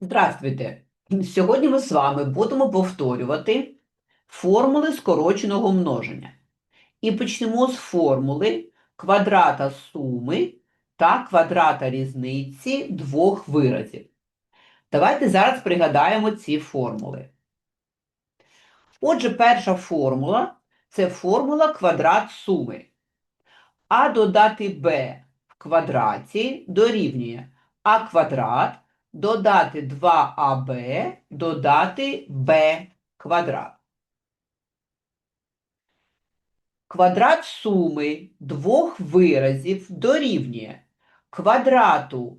Здравствуйте! Сьогодні ми з вами будемо повторювати формули скороченого множення. І почнемо з формули квадрата суми та квадрата різниці двох виразів. Давайте зараз пригадаємо ці формули. Отже, перша формула це формула квадрат суми. А додати b в квадраті дорівнює а квадрат додати 2аб, додати b квадрат. Квадрат суми двох виразів дорівнює квадрату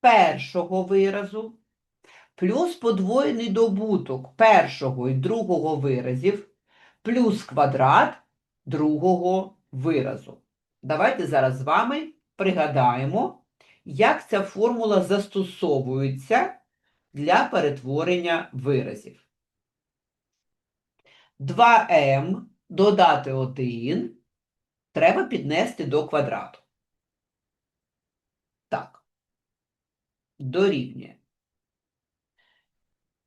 першого виразу плюс подвоєний добуток першого і другого виразів плюс квадрат другого виразу. Давайте зараз з вами пригадаємо, як ця формула застосовується для перетворення виразів. 2m додати 1 треба піднести до квадрату. Так. Дорівнює.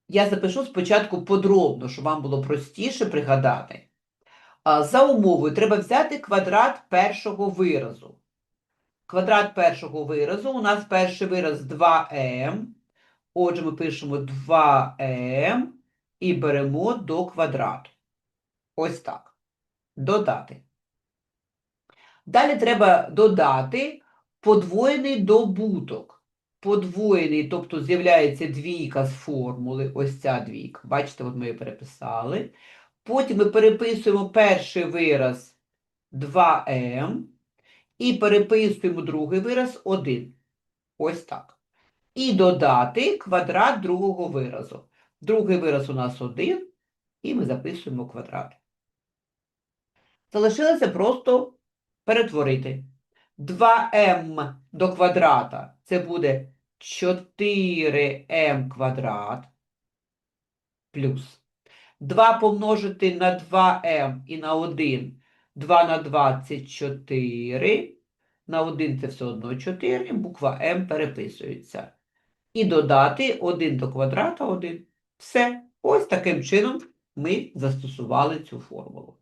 Я запишу спочатку подробно, щоб вам було простіше пригадати. За умовою треба взяти квадрат першого виразу. Квадрат першого виразу. У нас перший вираз 2m. Отже, ми пишемо 2m і беремо до квадрату. Ось так. Додати. Далі треба додати подвоєний добуток. Подвоєний, тобто з'являється двійка з формули, ось ця двійка. Бачите, от ми її переписали. Потім ми переписуємо перший вираз 2m і переписуємо другий вираз 1. Ось так. І додати квадрат другого виразу. Другий вираз у нас 1, і ми записуємо квадрат. Залишилося просто перетворити. 2m до квадрата це буде 4m квадрат плюс 2 помножити на 2m і на 1. 2 на 2 це 4. На 1 це все одно 4. Буква m переписується. І додати 1 до квадрата 1. Все. Ось таким чином ми застосували цю формулу.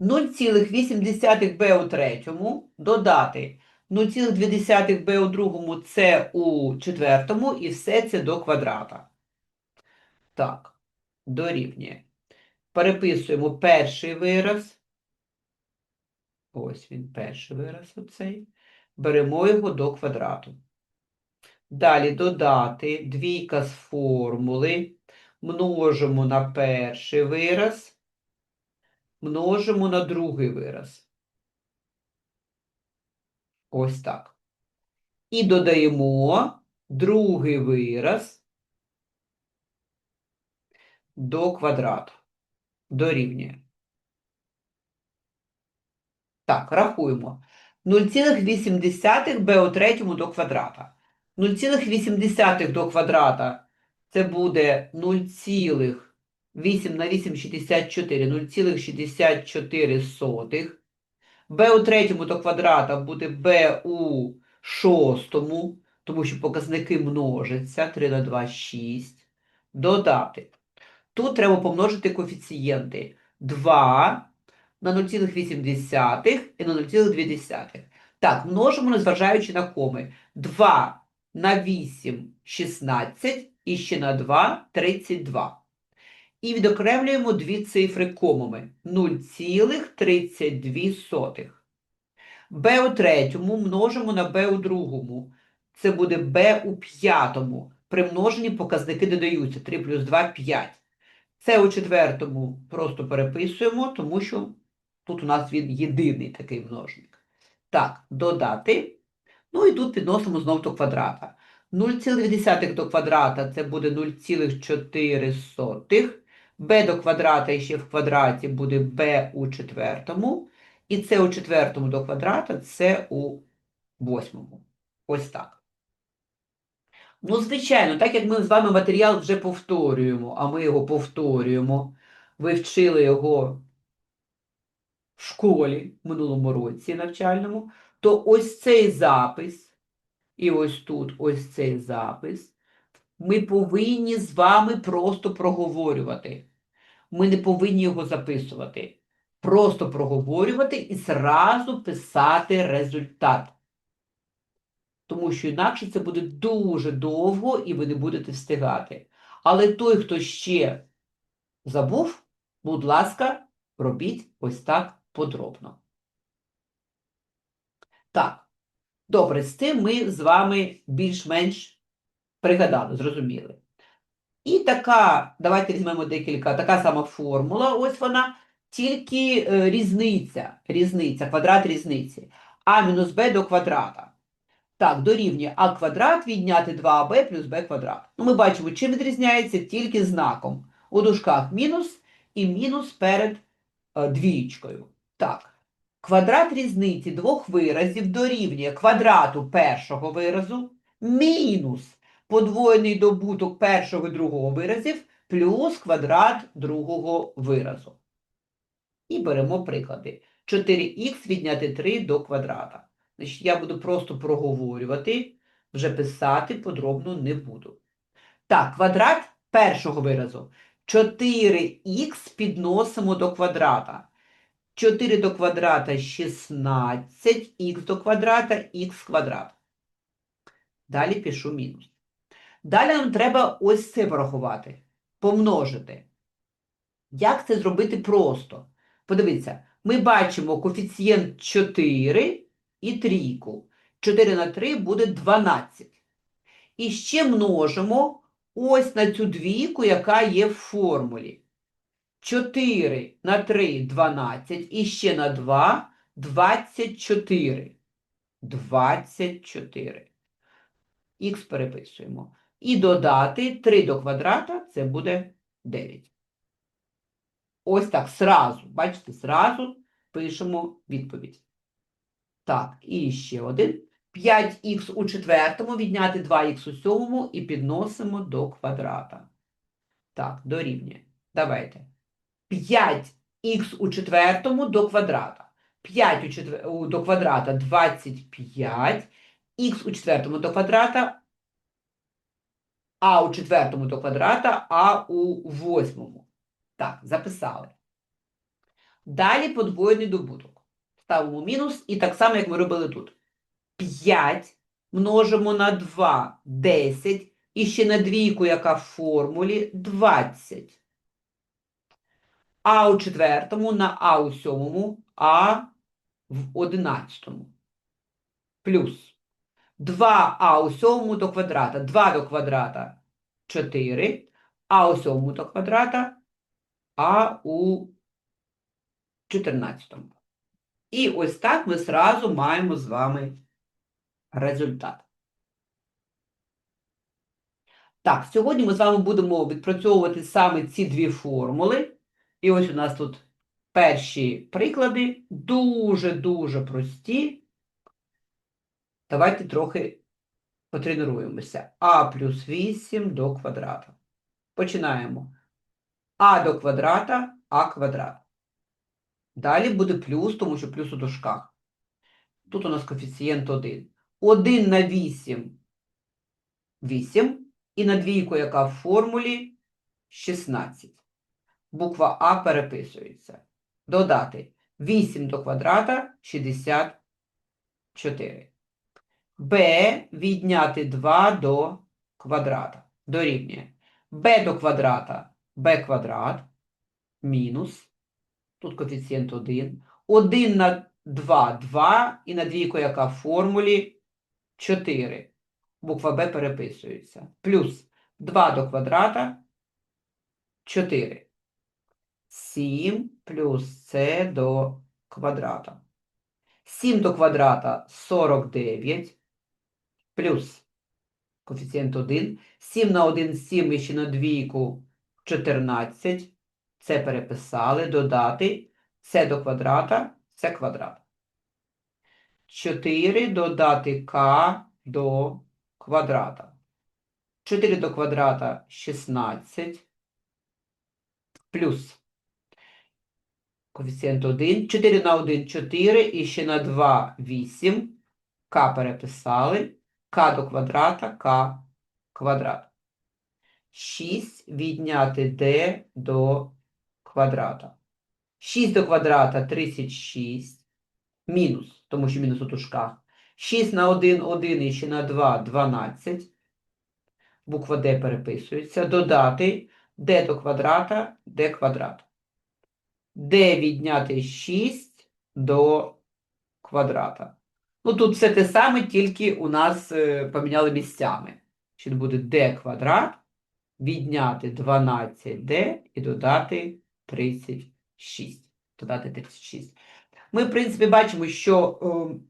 0,8b у третьому додати 0,2b у другому це у четвертому і все це до квадрата. Так, дорівнює. Переписуємо перший вираз. Ось він, перший вираз оцей. Беремо його до квадрату. Далі додати двійка з формули. Множимо на перший вираз множимо на другий вираз. Ось так. І додаємо другий вираз до квадрату. Дорівнює. Так, рахуємо. 0,8 b у третьому до квадрата. 0,8 до квадрата це буде 0,8 8 на 8 – 64, 0,64. b у третьому до квадрата буде b у шостому, тому що показники множаться. 3 на 2 – 6. Додати. Тут треба помножити коефіцієнти 2 на 0,8 і на 0,2. Так, множимо, незважаючи на коми. 2 на 8 – 16 і ще на 2 – 32. І відокремлюємо дві цифри комами 0,32. b у третьому множимо на b у другому. Це буде b у п'ятому. При множенні показники додаються 3 плюс 2 – 5. Це у четвертому просто переписуємо, тому що тут у нас він єдиний такий множник. Так, додати. Ну і тут підносимо знову до квадрата. 0,2 до квадрата це буде 0,4 b до квадрата ще в квадраті буде b у четвертому. І це у четвертому до квадрата це у восьмому. Ось так. Ну, звичайно, так як ми з вами матеріал вже повторюємо, а ми його повторюємо, ви вчили його в школі в минулому році навчальному, то ось цей запис І ось тут ось цей запис. Ми повинні з вами просто проговорювати. Ми не повинні його записувати. Просто проговорювати і зразу писати результат. Тому що інакше це буде дуже довго і ви не будете встигати. Але той, хто ще забув, будь ласка, робіть ось так подробно. Так, добре, з тим ми з вами більш-менш пригадали, зрозуміли. І така, давайте візьмемо декілька, така сама формула, ось вона, тільки е, різниця, різниця, квадрат різниці. А мінус Б до квадрата. Так, дорівнює А квадрат відняти 2АБ плюс Б квадрат. Ну, ми бачимо, чим відрізняється тільки знаком. У дужках мінус і мінус перед е, двієчкою. Так, квадрат різниці двох виразів дорівнює квадрату першого виразу мінус подвоєний добуток першого і другого виразів плюс квадрат другого виразу. І беремо приклади. 4х відняти 3 до квадрата. Значить, я буду просто проговорювати, вже писати подробно не буду. Так, квадрат першого виразу. 4х підносимо до квадрата. 4 до квадрата 16, х до квадрата, х квадрат. Далі пишу мінус. Далі нам треба ось це порахувати. Помножити. Як це зробити просто? Подивіться, ми бачимо коефіцієнт 4 і трійку. 4 на 3 буде 12. І ще множимо ось на цю двійку, яка є в формулі. 4 на 3 – 12, і ще на 2 – 24. 24. Х переписуємо. І додати 3 до квадрата – це буде 9. Ось так, сразу, бачите, сразу пишемо відповідь. Так, і ще один. 5х у четвертому відняти 2х у сьомому і підносимо до квадрата. Так, дорівнює. Давайте. 5х у четвертому до квадрата. 5 у четвер... до квадрата 25, х у четвертому до квадрата, а у четвертому до квадрата, а у восьмому. Так, записали. Далі подвоєний добуток. Ставимо мінус і так само, як ми робили тут. 5 множимо на 2 – 10, і ще на двійку, яка в формулі, 20. А у четвертому на А у сьомому, А в одинадцятому. Плюс 2А у сьомому до квадрата. 2 до квадрата 4, А у сьомому до квадрата, А у 14. І ось так ми зразу маємо з вами результат. Так, сьогодні ми з вами будемо відпрацьовувати саме ці дві формули. І ось у нас тут перші приклади, дуже-дуже прості. Давайте трохи потренуємося. А плюс 8 до квадрата. Починаємо. А до квадрата, А квадрат. Далі буде плюс, тому що плюс у дужках. Тут у нас коефіцієнт 1. 1 на 8 – 8. І на двійку, яка в формулі – 16. Буква А переписується. Додати 8 до квадрата – 64. Б відняти 2 до квадрата. Дорівнює. Б до квадрата – Б квадрат мінус. Тут коефіцієнт 1. 1 на 2 – 2. І на двійку, яка в формулі – 4. Буква Б переписується. Плюс 2 до квадрата – 4. 7 плюс С до квадрата. 7 до квадрата – 49. Плюс коефіцієнт 1. 7 на 1 – 7 і ще на двійку – 14. Це переписали. Додати С до квадрата – це квадрат. 4 додати К до квадрата. 4 до квадрата 16 плюс коефіцієнт 1. 4 на 1 – 4 і ще на 2 – 8. К переписали. к до квадрата, к квадрат. 6 відняти d до квадрата. 6 до квадрата 36. Мінус, тому що мінус у дужках. 6 на 1 – 1 і ще на 2 – 12. Буква D переписується. Додати d до квадрата, d квадрат. d відняти 6 до квадрата. Ну, тут все те саме, тільки у нас е, поміняли місцями. Що буде d квадрат, відняти 12d і додати 36. Додати 36. Ми, в принципі, бачимо, що е,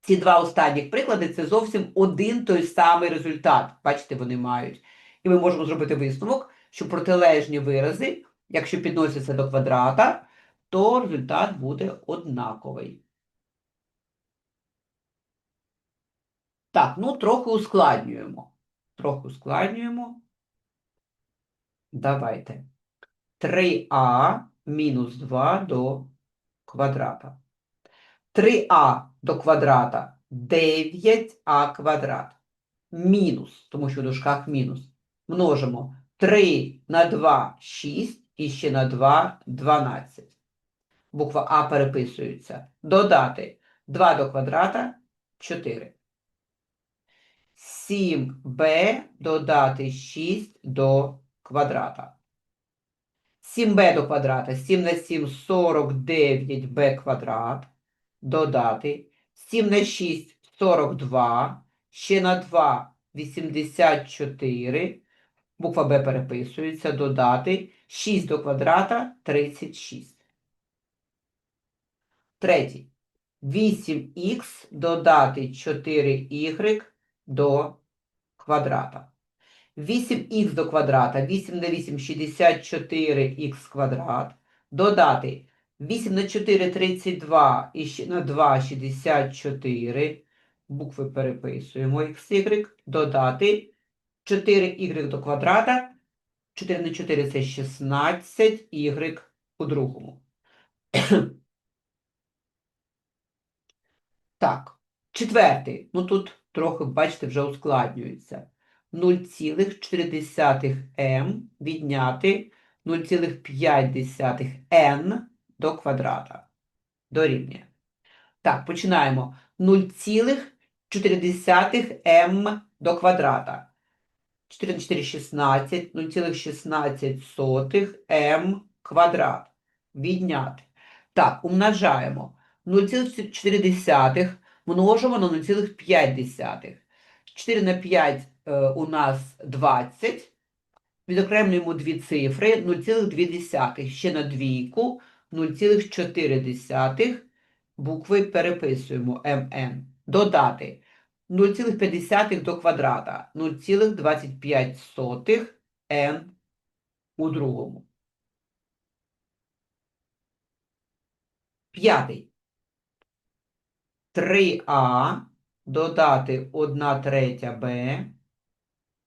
ці два останніх приклади це зовсім один той самий результат. Бачите, вони мають. І ми можемо зробити висновок, що протилежні вирази, якщо підносяться до квадрата, то результат буде однаковий. Так, ну трохи ускладнюємо. Трохи ускладнюємо. Давайте. 3а мінус 2 до квадрата. 3а до квадрата 9а квадрат. Мінус, тому що в дужках мінус. Множимо 3 на 2 – 6 і ще на 2 – 12. Буква А переписується. Додати 2 до квадрата – 4. 7b додати 6 до квадрата. 7b до квадрата. 7 на 7 – 49b квадрат. Додати. 7 на 6 – 42. Ще на 2 – 84. Буква Б переписується. Додати. 6 до квадрата – 36. Третій. 8х додати 4y до квадрата. 8х до квадрата, 8 на 8 – 64х квадрат. Додати 8 на 4 – 32 і на 2 – 64. Букви переписуємо xy. Додати 4y до квадрата. 4 на 4 – це 16y у другому. Так, четвертий. Ну тут трохи, бачите, вже ускладнюється. 0,4m відняти 0,5n до квадрата. Дорівнює. Так, починаємо. 0,4m до квадрата. 4 на 4 – 16, 0,16 m квадрат. Відняти. Так, умножаємо. 0,4 множимо на 0,5. 4 на 5 е, у нас 20. Відокремлюємо дві цифри 0,2. Ще на двійку 0,4. Букви переписуємо МН. Додати 0,5 до квадрата 0,25 n у другому. П'ятий. 3а додати 1 третя b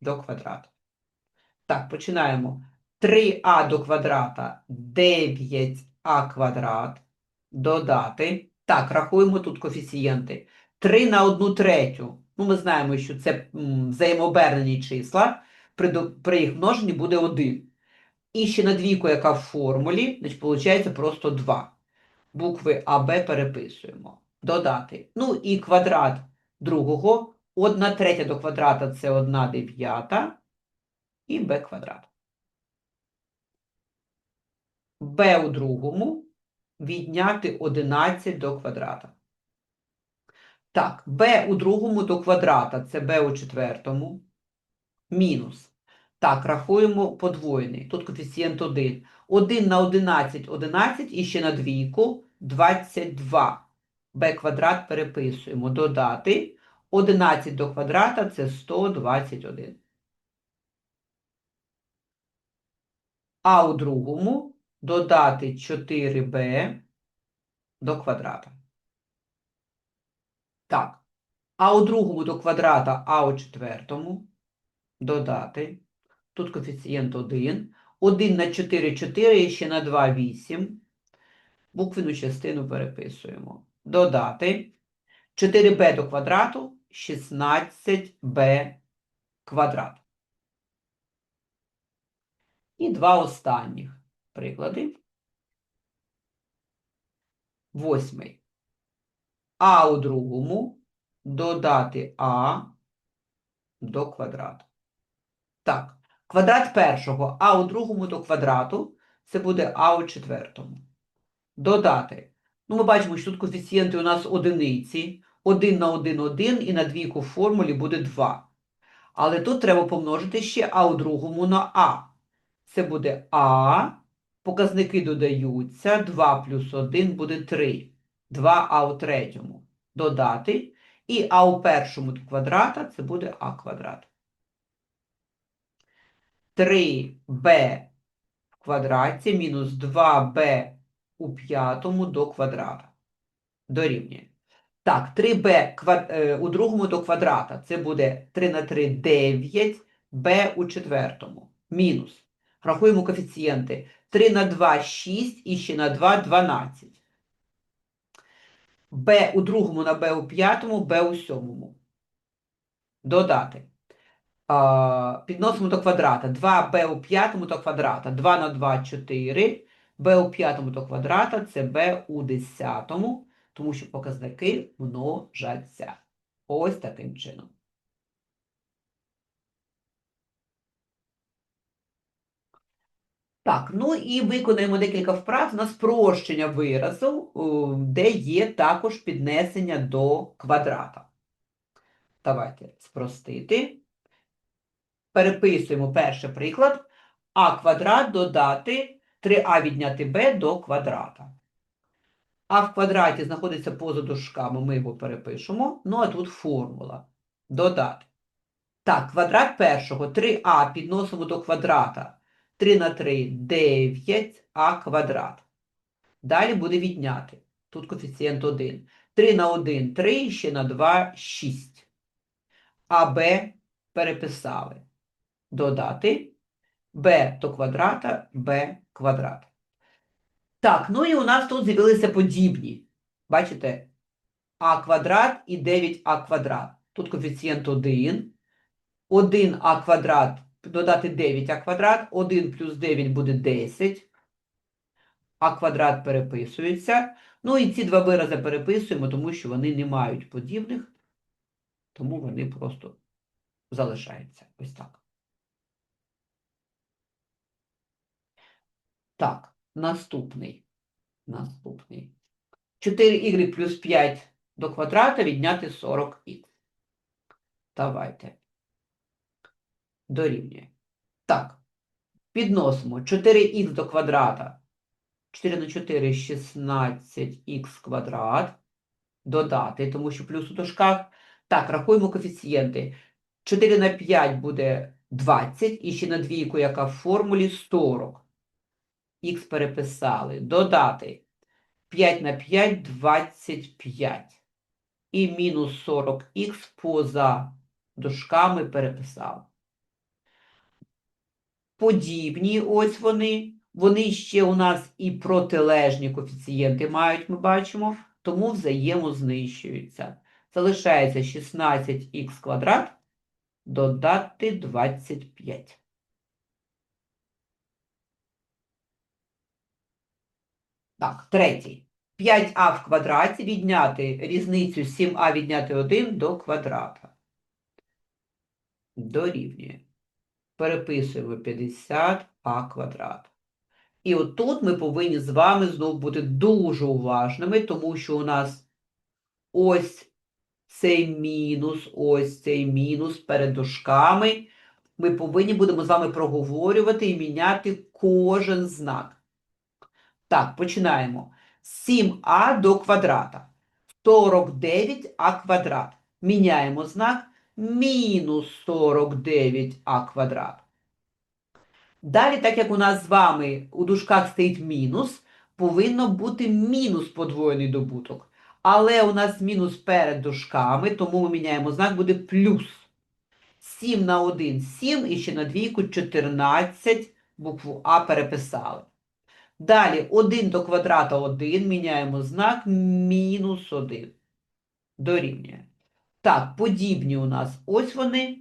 до квадрата. Так, починаємо. 3а до квадрата 9а квадрат додати. Так, рахуємо тут коефіцієнти. 3 на 1 третю. Ну, ми знаємо, що це взаємообернені числа. При, при їх множенні буде 1. І ще на двійку, яка в формулі, значить, виходить просто 2. Букви АБ переписуємо. Додати. Ну і квадрат другого. 1 третя до квадрата це 1 дев'ята. І b квадрат. b у другому відняти 11 до квадрата. Так, b у другому до квадрата це b у четвертому. Мінус. Так, рахуємо подвоєний. Тут коефіцієнт 1. 1 на 11 – 11 і ще на двійку – 22. b квадрат переписуємо. Додати. 11 до квадрата – це 121. А у другому додати 4b до квадрата. Так. А у другому до квадрата, а у четвертому додати. Тут коефіцієнт 1. 1 на 4 – 4 і ще на 2 – 8. Буквену частину переписуємо. Додати. 4b до квадрату 16b квадрат. І два останніх приклади. Восьмий. А у другому додати А до квадрату. Так, квадрат першого А у другому до квадрату це буде А у четвертому. Додати. Ну, ми бачимо, що тут коефіцієнти у нас одиниці. 1 на 1 – 1 і на двійку в формулі буде 2. Але тут треба помножити ще А у другому на А. Це буде А, показники додаються, 2 плюс 1 буде 3. 2а у третьому додати. І а у першому квадрата це буде а квадрат. 3b в квадраті мінус 2b у п'ятому до квадрата. Дорівнює. Так, 3b е, у другому до квадрата. Це буде 3 на 3 – 9, b у четвертому. Мінус. Рахуємо коефіцієнти. 3 на 2 – 6 і ще на 2 – 12. b у другому на b у п'ятому, b у сьомому. Додати. Підносимо до квадрата. 2b у п'ятому до квадрата. 2 на 2 – 4. b у п'ятому до квадрата – це b у десятому, тому що показники множаться. Ось таким чином. Так, ну і виконаємо декілька вправ на спрощення виразу, де є також піднесення до квадрата. Давайте спростити. Переписуємо перший приклад. А квадрат додати 3а відняти b до квадрата. А в квадраті знаходиться поза дужками, ми його перепишемо. Ну, а тут формула. Додати. Так, квадрат першого 3а підносимо до квадрата. 3 на 3 – 9а квадрат. Далі буде відняти. Тут коефіцієнт 1. 3 на 1 – 3, ще на 2 – 6. А b переписали. Додати b до квадрата, b квадрат. Так, ну і у нас тут з'явилися подібні. Бачите? а квадрат і 9а квадрат. Тут коефіцієнт 1. 1а квадрат додати 9а квадрат, 1 плюс 9 буде 10, а квадрат переписується. Ну і ці два вирази переписуємо, тому що вони не мають подібних, тому вони просто залишаються. Ось так. Так, наступний. Наступний. 4y плюс 5 до квадрата відняти 40х. Давайте дорівнює. Так, підносимо 4х до квадрата. 4 на 4 – 16х квадрат. Додати, тому що плюс у дужках. Так, рахуємо коефіцієнти. 4 на 5 буде 20, і ще на двійку, яка в формулі 40. Х переписали. Додати 5 на 5 – 25. І мінус 40х поза дужками переписали подібні, ось вони. Вони ще у нас і протилежні коефіцієнти мають, ми бачимо, тому взаємознищуються. Залишається 16х квадрат додати 25. Так, третій. 5а в квадраті відняти різницю 7а відняти 1 до квадрата. Дорівнює переписуємо 50а квадрат. І отут ми повинні з вами знову бути дуже уважними, тому що у нас ось цей мінус, ось цей мінус перед дужками. Ми повинні будемо з вами проговорювати і міняти кожен знак. Так, починаємо. 7а до квадрата. 49а квадрат. Міняємо знак мінус 49а квадрат. Далі, так як у нас з вами у дужках стоїть мінус, повинно бути мінус подвоєний добуток. Але у нас мінус перед дужками, тому ми міняємо знак, буде плюс. 7 на 1 – 7, і ще на двійку 14, букву А переписали. Далі 1 до квадрата 1, міняємо знак мінус 1. Дорівнює. Так, подібні у нас. Ось вони.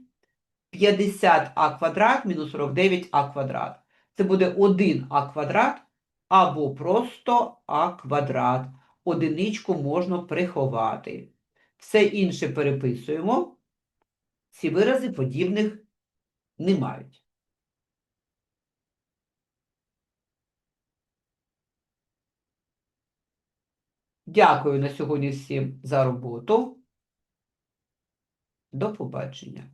50а квадрат мінус 49а квадрат. Це буде 1а квадрат або просто а квадрат. Одиничку можна приховати. Все інше переписуємо. Ці вирази подібних не мають. Дякую на сьогодні всім за роботу. До побачення.